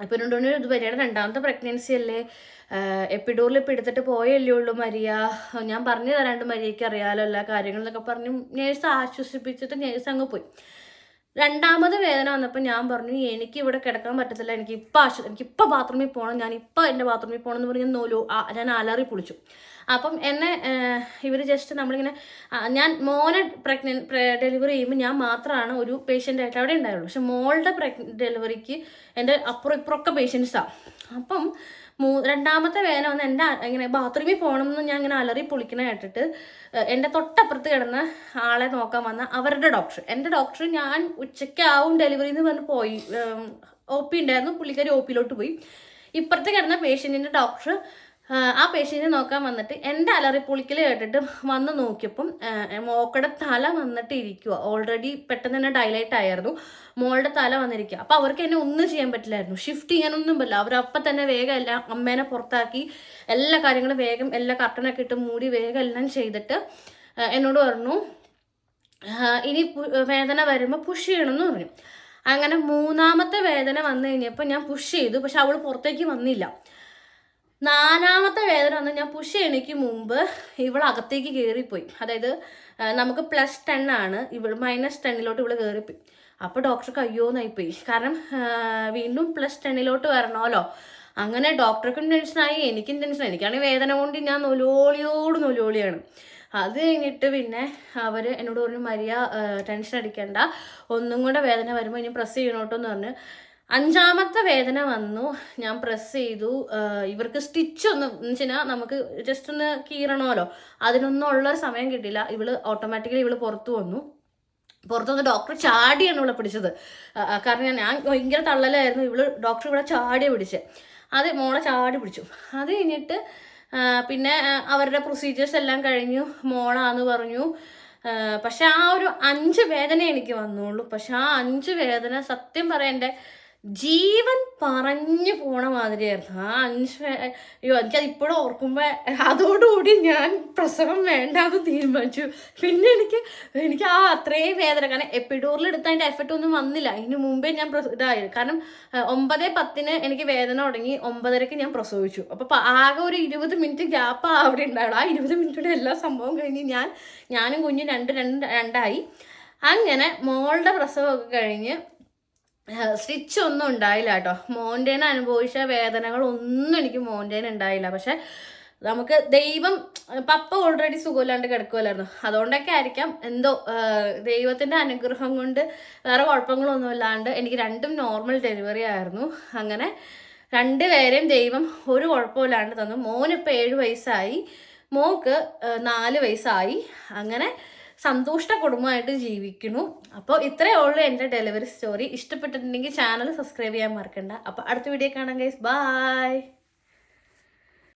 അപ്പം രണ്ടുമണി ഇത് മരിയയുടെ രണ്ടാമത്തെ പ്രഗ്നൻസി അല്ലേ? എപ്പിഡൂറിൽ ഇപ്പം എടുത്തിട്ട് പോയല്ലേ ഉള്ളൂ മരിയ. ഞാൻ പറഞ്ഞു തരാണ്ട് മരിയയ്ക്ക് അറിയാലോ എല്ലാ കാര്യങ്ങളെന്നൊക്കെ പറഞ്ഞു നേഴ്സ് ആശ്വസിപ്പിച്ചിട്ട് നേഴ്സ് അങ്ങ് പോയി. രണ്ടാമത് വേദന വന്നപ്പോൾ ഞാൻ പറഞ്ഞു എനിക്ക് ഇവിടെ കിടക്കാൻ പറ്റത്തില്ല. എനിക്ക് ഇപ്പം എനിക്ക് ഇപ്പം ബാത്റൂമിൽ പോകണം ഞാൻ ഇപ്പം എന്റെ ബാത്റൂമിൽ പോകണം എന്ന് പറഞ്ഞ് നോലു ഞാൻ അലറി പൊളിച്ചു. അപ്പം എന്നെ ഇവർ ജസ്റ്റ് നമ്മളിങ്ങനെ ഞാൻ മോനെ പ്രഗ്നൻ ഡെലിവറി ചെയ്യുമ്പോൾ ഞാൻ മാത്രമാണ് ഒരു പേഷ്യന്റായിട്ട് അവിടെ ഉണ്ടായുള്ളൂ പക്ഷെ മോളുടെ പ്രഗ് ഡെലിവറിക്ക് എന്റെ അപ്പുറം ഇപ്പുറമൊക്കെ പേഷ്യൻസാണ് അപ്പം മൂ രണ്ടാമത്തെ വേന വന്ന് എന്റെ ഇങ്ങനെ ബാത്റൂമിൽ പോകണം എന്ന് ഞാൻ ഇങ്ങനെ അലറി പൊളിക്കണ കേട്ടിട്ട് എന്റെ തൊട്ടപ്പുറത്ത് കിടന്ന ആളെ നോക്കാൻ വന്ന അവരുടെ ഡോക്ടർ എന്റെ ഡോക്ടർ ഞാൻ ഉച്ചയ്ക്കാവും ഡെലിവറി എന്ന് പറഞ്ഞ് പോയി. ഒ പി ഉണ്ടായിരുന്നു. പുള്ളിക്കാരി ഒ പിയിലോട്ട് പോയി. ഇപ്പുറത്ത് കിടന്ന പേഷ്യന്റിന്റെ ഡോക്ടർ ആ, പേഷ്യന്റിനെ നോക്കാൻ വന്നിട്ട് എന്റെ അലറി പൊളിക്കൽ കേട്ടിട്ട് വന്ന് നോക്കിയപ്പം മോക്കടെ തല വന്നിട്ട് ഇരിക്കുക ഓൾറെഡി പെട്ടെന്ന് തന്നെ ഡൈലൈറ്റ് ആയിരുന്നു. മോളുടെ തല വന്നിരിക്കുക അപ്പോൾ അവർക്ക് എന്നെ ഒന്നും ചെയ്യാൻ പറ്റില്ലായിരുന്നു. ഷിഫ്റ്റ് ചെയ്യാനൊന്നും പറ്റില്ല. അവരപ്പം തന്നെ വേഗം എല്ലാം അമ്മേനെ പുറത്താക്കി എല്ലാ കാര്യങ്ങളും വേഗം എല്ലാ കർട്ടനൊക്കെ ഇട്ട് മൂടി വേഗം എല്ലാം ചെയ്തിട്ട് എന്നോട് പറഞ്ഞു ഇനി വേദന വരുമ്പോൾ പുഷ് ചെയ്യണമെന്ന് പറഞ്ഞു. അങ്ങനെ മൂന്നാമത്തെ വേദന വന്നു കഴിഞ്ഞപ്പോൾ ഞാൻ പുഷ് ചെയ്തു. പക്ഷെ അവൾ പുറത്തേക്ക് വന്നില്ല. നാലാമത്തെ വേദന വന്ന് ഞാൻ പുഷ് ചെയ്യണയ്ക്ക് മുമ്പ് ഇവൾ അകത്തേക്ക് കയറിപ്പോയി അതായത് നമുക്ക് പ്ലസ് ടെൻ ആണ്. ഇവൾ മൈനസ് ടെന്നിലോട്ട് ഇവൾ കയറിപ്പോയി അപ്പോൾ ഡോക്ടർക്ക് അയ്യോന്നായിപ്പോയി കാരണം വീണ്ടും പ്ലസ് ടെന്നിലോട്ട് വരണമല്ലോ. അങ്ങനെ ഡോക്ടർക്കും ടെൻഷനായി എനിക്കും ടെൻഷനായി എനിക്കാണെങ്കിൽ വേദന കൊണ്ട് ഞാൻ നൊലോളിയോട് നൊലോളിയാണ്. അത് കഴിഞ്ഞിട്ട് പിന്നെ അവർ എന്നോട് പറഞ്ഞു മരിയ ടെൻഷൻ അടിക്കേണ്ട. ഒന്നും കൂടെ വേദന വരുമ്പോൾ ഇനി പ്രസ് ചെയ്യണോട്ടോ എന്ന് പറഞ്ഞ്. അഞ്ചാമത്തെ വേദന വന്നു. ഞാൻ പ്രസ് ചെയ്തു. ഇവർക്ക് സ്റ്റിച്ച് ഒന്ന് വെച്ചാൽ നമുക്ക് ജസ്റ്റ് ഒന്ന് കീറണമല്ലോ. അതിനൊന്നും ഉള്ള സമയം കിട്ടിയില്ല. ഇവൾ ഓട്ടോമാറ്റിക്കലി ഇവൾ പുറത്തു വന്നു. പുറത്തു വന്ന് ഡോക്ടർ ചാടിയാണ് ഇവളെ പിടിച്ചത്. കാരണം ഞാൻ ഭയങ്കര തള്ളലായിരുന്നു. ഇവൾ ഡോക്ടർ ഇവിടെ ചാടിയ പിടിച്ചത് അത് മോളെ ചാടി പിടിച്ചു. അത് കഴിഞ്ഞിട്ട് പിന്നെ അവരുടെ പ്രൊസീജിയേഴ്സ് എല്ലാം കഴിഞ്ഞു. മോളാന്ന് പറഞ്ഞു. പക്ഷെ ആ ഒരു അഞ്ച് വേദന എനിക്ക് വന്നുള്ളൂ. പക്ഷെ ആ അഞ്ച് വേദന സത്യം എന്റെ ജീവൻ പറഞ്ഞു പോണ മാതിരിയായിരുന്നു. ആ അഞ്ച് അയ്യോ എനിക്കത് ഇപ്പോഴും ഓർക്കുമ്പോൾ അതോടുകൂടി ഞാൻ പ്രസവം വേണ്ടാന്ന് തീരുമാനിച്ചു. പിന്നെ എനിക്ക് എനിക്ക് ആ അത്രയും വേദന. കാരണം എപ്പിഡോറിൽ എടുത്ത അതിന്റെ എഫക്റ്റ് ഒന്നും വന്നില്ല. അതിന് മുമ്പേ ഞാൻ ഇതായി കാരണം ഒമ്പത് പത്തിന് എനിക്ക് വേദന തുടങ്ങി ഒമ്പതരക്ക് ഞാൻ പ്രസവിച്ചു. അപ്പോൾ ആകെ ഒരു ഇരുപത് മിനിറ്റ് ഗ്യാപ്പ് അവിടെ ഉണ്ടായുള്ളൂ ആ ഇരുപത് മിനിറ്റോടെ എല്ലാ സംഭവം കഴിഞ്ഞ് ഞാൻ ഞാനും കുഞ്ഞും രണ്ട് രണ്ട് രണ്ടായി. അങ്ങനെ മോളുടെ പ്രസവമൊക്കെ കഴിഞ്ഞ് സ്റ്റിച്ച് ഒന്നും ഉണ്ടായില്ല കേട്ടോ. മോന്റേനെ അനുഭവിച്ച വേദനകളൊന്നും എനിക്ക് മോന്റേന് ഉണ്ടായില്ല. പക്ഷെ നമുക്ക് ദൈവം പപ്പ ഓൾറെഡി സുഖമില്ലാണ്ട് കിടക്കുമല്ലായിരുന്നു അതുകൊണ്ടൊക്കെ ആയിരിക്കാം എന്തോ ദൈവത്തിന്റെ അനുഗ്രഹം കൊണ്ട് വേറെ കുഴപ്പങ്ങളൊന്നും ഇല്ലാണ്ട് എനിക്ക് രണ്ടും നോർമൽ ഡെലിവറി ആയിരുന്നു. അങ്ങനെ രണ്ടുപേരെയും ദൈവം ഒരു കുഴപ്പമില്ലാണ്ട് തന്നു. മോനിപ്പോൾ ഏഴ് വയസ്സായി. മോക്ക് നാല് വയസ്സായി. അങ്ങനെ സന്തുഷ്ട കുടുംബമായിട്ട് ജീവിക്കുന്നു. അപ്പോൾ ഇത്രയേ ഉള്ളൂ എന്റെ ഡെലിവറി സ്റ്റോറി ഇഷ്ടപ്പെട്ടിട്ടുണ്ടെങ്കിൽ ചാനൽ സബ്സ്ക്രൈബ് ചെയ്യാൻ മറക്കണ്ട. അപ്പോൾ അടുത്ത വീഡിയോ കാണാം ഗൈസ് ബൈ